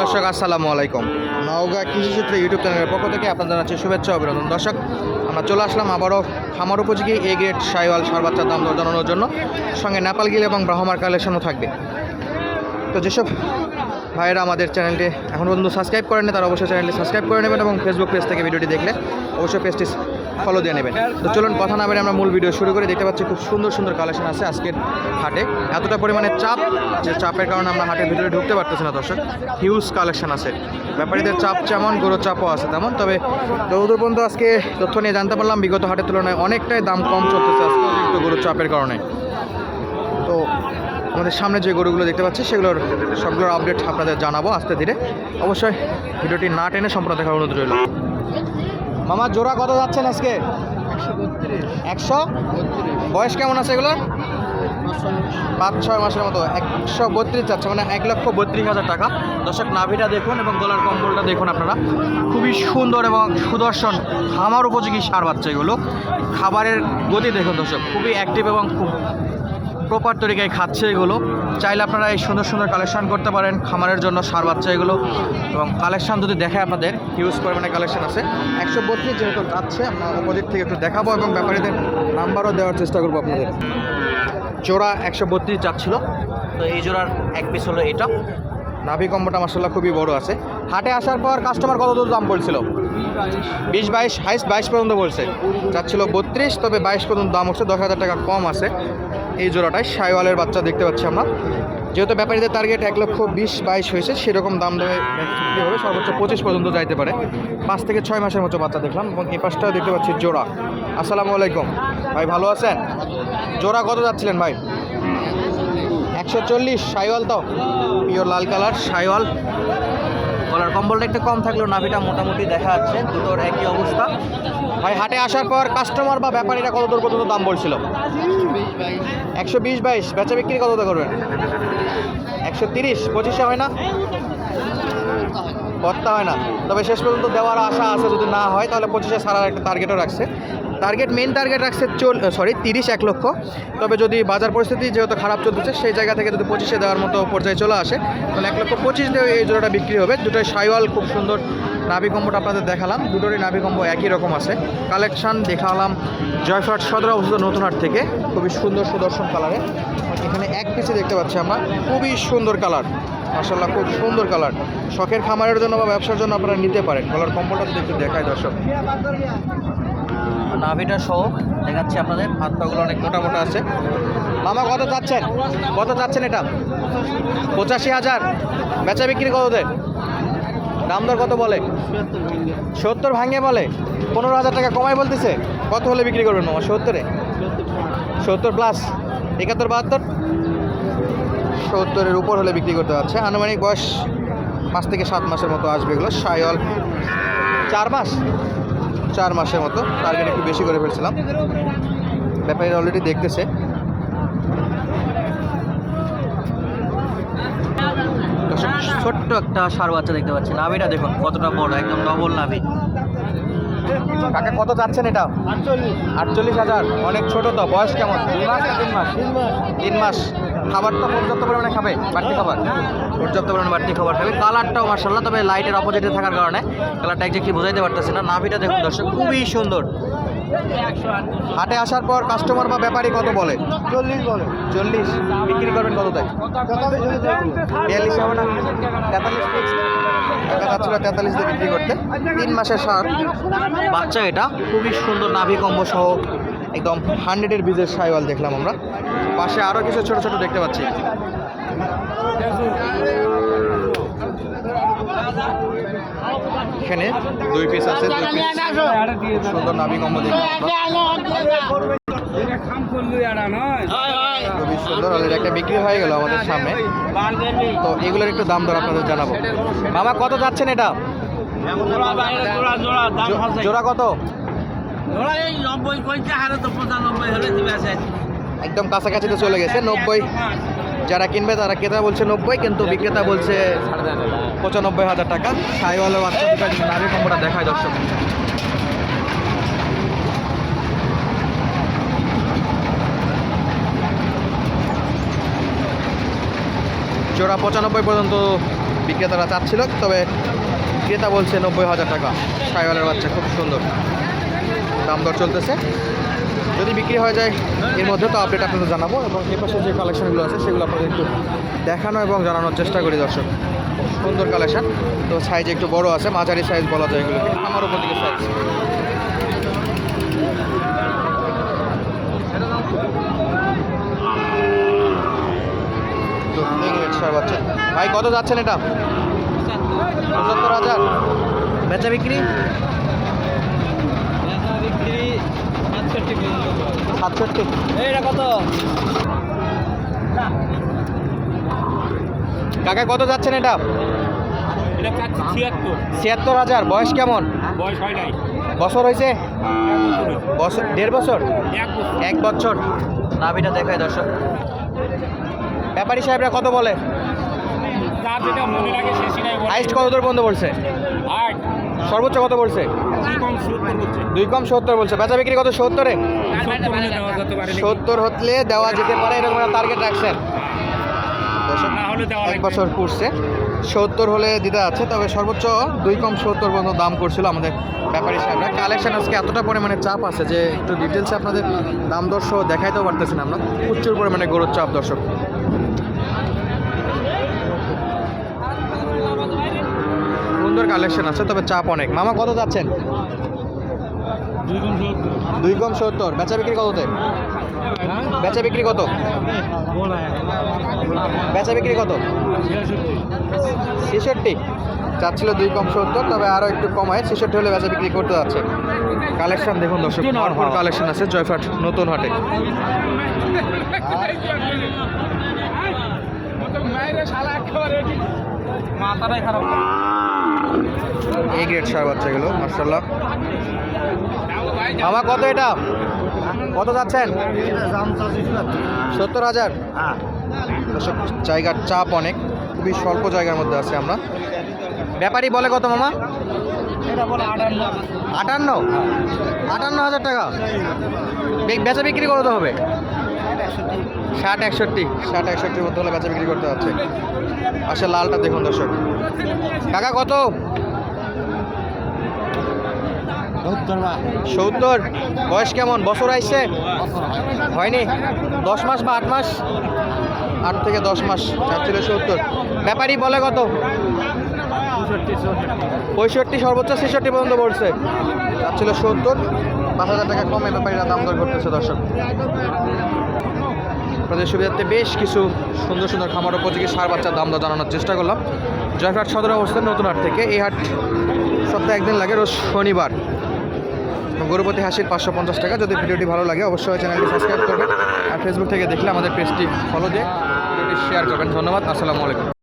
দর্শক, আসসালামু আলাইকুম। নওগাঁ কৃষিক্ষেত্রে ইউটিউব চ্যানেলের পক্ষ থেকে আপনাদের জানাচ্ছি শুভেচ্ছা অভিনন্দন। দর্শক, আমরা চলে আসলাম আবারও খামার উপযোগী এ গ্রেড সাইওয়াল সার বাচ্চার দাম জানানোর জন্য। সঙ্গে নেপাল গিল এবং ব্রাহ্মার কালেকশনও থাকবে। তো যেসব ভাইয়েরা আমাদের চ্যানেলটি এখন পর্যন্ত সাবস্ক্রাইব করেনি তারা অবশ্যই চ্যানেলটি সাবস্ক্রাইব করে নেবেন এবং ফেসবুক পেজ থেকে ভিডিওটি দেখলে অবশ্যই পেজটি ফলো দিয়ে নেবেন। তো চলুন কথা না বেড়ে আমরা মূল ভিডিও শুরু করে। দেখতে পাচ্ছি খুব সুন্দর সুন্দর কালেকশন আছে আজকের হাটে। এতটা পরিমাণে চাপ যে চাপের কারণে আমরা হাটের ভিতরে ঢুকতে পারতেছি না দর্শক। হিউজ কালেকশন আছে। ব্যাপারীদের চাপ যেমন, গরুর চাপও আছে তেমন। তবে যতদূর পর্যন্ত আজকে তথ্য নিয়ে জানতে পারলাম, বিগত হাটের তুলনায় অনেকটাই দাম কম চলতেছে আজকে অতিরিক্ত গরুর চাপের কারণে। তো আমাদের সামনে যে গরুগুলো দেখতে পাচ্ছি, সেগুলোর সবগুলোর আপডেট আপনাদের জানাব আস্তে ধীরে। অবশ্যই ভিডিওটি না টেনে সম্পূর্ণ দেখার অনুরোধ রইল। মামা, জোড়া কত যাচ্ছেন আজকে? একশো বয়স কেমন আছে এগুলো পাঁচ, ছয় মাসের মতো। একশো বত্রিশ যাচ্ছে মানে এক লক্ষ বত্রিশ হাজার টাকা। দর্শক, নাভিটা দেখুন এবং গলার কম্বলটা দেখুন আপনারা। খুবই সুন্দর এবং সুদর্শন, খামার উপযোগী সার বাচ্চা এগুলো। খাবারের গতি দেখুন দর্শক, খুবই অ্যাক্টিভ এবং খুব প্রপার তরিকায় খাচ্ছে এগুলো। চাইলে আপনারা এই সুন্দর সুন্দর কালেকশান করতে পারেন। খামারের জন্য সার বাচ্চা এগুলো। এবং কালেকশান যদি দেখায় আপনাদের হিউজ পরিমাণে কালেকশান আছে। একশো বত্রিশ যেহেতু যাচ্ছে, আমরা অপোজিট থেকে একটু দেখাবো এবং ব্যাপারীদের নাম্বারও দেওয়ার চেষ্টা করব আপনাদের। জোড়া একশো বত্রিশ যাচ্ছিল। তো এই জোড়ার এক পিস হলো এটা। নাভি কম্বোটা মাসাল্লাহ খুবই বড় আছে। হাটে আসার পর কাস্টমার কত দূর দাম বলছিল? বিশ, বাইশ, হাইস্ট বাইশ পর্যন্ত বলছে। যাচ্ছিল বত্রিশ, তবে বাইশ পর্যন্ত দাম হচ্ছে দশ হাজার টাকা কম আছে। এই জোড়াটায় সাইওয়ালের বাচ্চা দেখতে পাচ্ছি আমরা। যেহেতু ব্যাপারীদের টার্গেট এক লক্ষ বিশ, বাইশ হয়েছে, সেরকম দাম দেবে বিক্রি হবে সর্বোচ্চ পঁচিশ পর্যন্ত যাইতে পারে। পাঁচ থেকে ছয় মাসের মতো বাচ্চা দেখলাম এবং এই পাশটাও দেখতে পাচ্ছি জোড়া। আসসালামু আলাইকুম। ভাই, ভালো আছেন? জোড়া কত যাচ্ছিলেন ভাই? একশো চল্লিশ, সাইওয়াল তো? পিওর লাল কালার, সাইওয়াল। গলার কম্বলটা একটু কম থাকলেও নাভিটা মোটামুটি দেখা যাচ্ছে, দুটোর একই অবস্থা। ভাই, হাটে আসার পর কাস্টমার বা ব্যাপারীরা কত দূর পর্যন্ত দাম বলছিল? একশো বিশ বাইশ, বেচা বিক্রি কত করবেন? একশো তিরিশ, পঁচিশে হয় না? কর্তা হয় না। তবে শেষ পর্যন্ত দেওয়ার আশা আছে, যদি না হয়, তাহলে পঁচিশে সারার একটা টার্গেটও রাখছে। টার্গেট মেন টার্গেট রাখছে চল সরি তিরিশ এক লক্ষ। তবে যদি বাজার পরিস্থিতি যেহেতু খারাপ চলতেছে, সেই জায়গা থেকে যদি পঁচিশে দেওয়ার মতো পর্যায়ে চলে আসে, তাহলে এক লক্ষ পঁচিশ দিয়ে এই জোড়াটা বিক্রি হবে। দুটোই সাইওয়াল, খুব সুন্দর নাভি কম্বোটা আপনাদের দেখালাম। দুটোরই নাভি কম্বো একই রকম আছে। কালেকশন দেখালাম জয়ফ্রাট সদর অবস্থিত নতুনহাট থেকে। খুবই সুন্দর সুদর্শন কালারে এখানে এক পিসে দেখতে পাচ্ছি আমরা। খুবই সুন্দর কালার মাসাল্লাহ খুব সুন্দর কালার। শখের খামারের জন্য বা ব্যবসার জন্য আপনারা নিতে পারেন। কালার কম্বলটা যদি একটু দেখায় দর্শক। নাভিটা সহ দেখাচ্ছি আপনাদের হাত পাগুলো অনেক মোটা মোটা আছে। মামা কত চাচ্ছেন? কত চাচ্ছেন এটা? পঁচাশি হাজার। বেচা বিক্রি কত দেন দাম দর কত বলে? সত্তর ভাঙে বলে। পনেরো হাজার টাকা কমাই বলতেছে। কত হলে বিক্রি করবেন মামা সত্তরে? সত্তর প্লাস একাত্তর বাহাত্তর? সত্তরের উপর হলে বিক্রি করতে পারছে। আনুমানিক বয়স পাঁচ থেকে সাত মাসের মতো আসবে এগুলো। সায়ল চার মাস? চার মাসের মতো। টার্গেট একটু বেশি করে ফেলছিলাম। ব্যাপারীরা অলরেডি দেখতেছে। ছোট্ট একটা সার বাচ্চা দেখতে পাচ্ছি। নাভিটা দেখুন কতটা বড় একদম ডবল নাভি। কাকা কত যাচ্ছেন এটা? আটচল্লিশ। হাজার। অনেক ছোট তো বয়স কেমন? দুই মাস। তিন মাস। তিন মাস। খাবার তো পর্যাপ্ত পরিমাণে খাবে? বাড়তি খাবার? পর্যাপ্ত পরিমাণে বাড়তি খাবার খাবে। কালারটাও মার্শাল্লাহ তবে লাইটের অপোজিটে থাকার কারণে কালারটা একজাক্টলি বোঝাইতে পারতেছি না। নাভিটা দেখুন দর্শক খুবই সুন্দর। হাটে আসার পর কাস্টমার বা ব্যাপারী কত বলে? চল্লিশ বলে। চল্লিশ। বিক্রি করবেন কত বিয়াল্লিশ হবে না? তেতাল্লিশ টাকা যাচ্ছিল তেতাল্লিশ দিয়ে বিক্রি করতে। তিন মাসের সার। বাচ্চা এটা। খুবই সুন্দর নাভি কম্বো সহ একদম হান্ড্রেডের বীজের সাইওয়াল দেখলাম আমরা। পাশে আরও কিছু ছোট ছোট দেখতে পাচ্ছি। এখানে দুই পিস আছে, দুই পিস সুন্দর নাভি কম্বো। খুবই সুন্দর অলরেডি একটা বিক্রি হয়ে গেল আমাদের সামনে। তো এগুলোর একটু দাম দর আপনাদের জানাব। মামা, কত যাচ্ছেন এটা? জোড়া কত? একদম কাছাকাছি তো চলে গেছে, নব্বই। যারা কিনবে তারা ক্রেতা বলছে নব্বই, কিন্তু বিক্রেতা বলছে পঁচানব্বই হাজার টাকা। সাইওয়ালা বাচ্চা দেখায় দর্শক। জোড়া পঁচানব্বই পর্যন্ত বিক্রেতারা চাচ্ছিল, তবে ক্রেতা বলছে নব্বই হাজার টাকা। সাইওয়ালের বাচ্চা খুব সুন্দর। দাম দর চলতেছে। যদি বিক্রি হয়ে যায়, এর মধ্যে তো আপডেট আপনাদের জানাব এবং এ পাশে যে কালেকশনগুলো আছে, সেগুলো আপনাদের একটু দেখানো এবং জানানোর চেষ্টা করি দর্শক। সুন্দর কালেকশন তো সাইজ একটু বড় আছে, মাঝারি সাইজ বলা যায় এগুলোকে। আমার উপর দিকে সাইজ ভাই, কত যাচ্ছেন এটা? পঁচাত্তর হাজার। বেচা বিক্রি? সাতষট্টি এইটা কত? কাকা কত যাচ্ছেন এটা? এটা ছিয়াত্তর। হাজার। বয়স কেমন? বয়স হয় নাই। বছর হয়েছে? বছর দেড় বছর? এক বছর। নাভিটা দেখায় দর্শক। ব্যাপারী সাহেবরা কত বলে? হাইস্ট কত দূর বন্ধ বলছে সর্বোচ্চ কত বলছে দুই কম সত্তর বলছে। বেচা বিক্রি কত সত্তরে? সত্তর হতলে দেওয়া যেতে পারে এরকম একটা টার্গেট রাখছেন। দর্শক, এক বছর করছে সত্তর হলে দিতে আছে তবে সর্বোচ্চ দুই কম সত্তর পর্যন্ত দাম করছিল আমাদের ব্যাপারী সাহেবরা। কালেকশন আজকে এতটা পরিমাণে চাপ আছে যে একটু ডিটেলসে আপনাদের দাম দর সহ দেখাইতেও পারতেছি না আমরা। প্রচুর পরিমাণে গরুর চাপ দর্শক। সুন্দর কালেকশন আছে তবে চাপ অনেক। মামা কত যাচ্ছেন? দুই কম সত্তর। বেচা বিক্রি কততে? বেচা বিক্রি কত? বেচা বিক্রি কত? ছেষট্টি। চাচ্ছিল দুই কম সত্তর তবে আরও একটু কমায়। ছেষট্টি হলে বেচা বিক্রি করতে যাচ্ছে। কালেকশন দেখুন দর্শক ভরপুর কালেকশন আছে জয়ফাট নতুন হাটে। মাথাটাই খারাপ। এই গ্রেড সার বাচ্চাগুলো মার্শাল্লাহ মামা, কত এটা? কত যাচ্ছেন? সত্তর হাজার? জায়গার চাপ অনেক, খুবই স্বল্প জায়গার মধ্যে আছে আমরা। ব্যাপারী বলে কত, মামা? আটান্ন। আটান্ন হাজার টাকা। বেচা বিক্রি করতে হবে? ষাট একষট্টি। ষাট একষট্টির মধ্যে হলে বেচা বিক্রি করতে হচ্ছে। আসলে লালটা দেখুন দর্শক। কাকা কত? সত্তর বয়স কেমন? বছর আইছে? হয়নি? দশ মাস বা আট মাস? আট থেকে দশ মাস চাচ্ছিল সত্তর। ব্যাপারী বলে কত? পঁয়ষট্টি সর্বোচ্চ ছেষট্টি পর্যন্ত পড়ছে চাচ্ছিল সত্তর। পাঁচ হাজার টাকা কমে ব্যাপারীরা দাম দর করতেছে দর্শক। আপনাদের সুবিধার্থে বেশ কিছু সুন্দর সুন্দর খামার উপযোগী সার বাচ্চার দাম দর জানানোর চেষ্টা করলাম। জয়ঘাট সদর অবস্থান নতুন হাট থেকে। এই হাট সপ্তাহে একদিন লাগে, রোজ শনিবার। গরুপতি হাসির পাঁচশো পঞ্চাশ টাকা। যদি ভিডিওটি ভালো লাগে, অবশ্যই চ্যানেলটি সাবস্ক্রাইব করবেন। আর ফেসবুক থেকে দেখলে আমাদের পেজটি ফলো দিয়ে ভিডিওটি শেয়ার করবেন। ধন্যবাদ, আসসালামু আলাইকুম।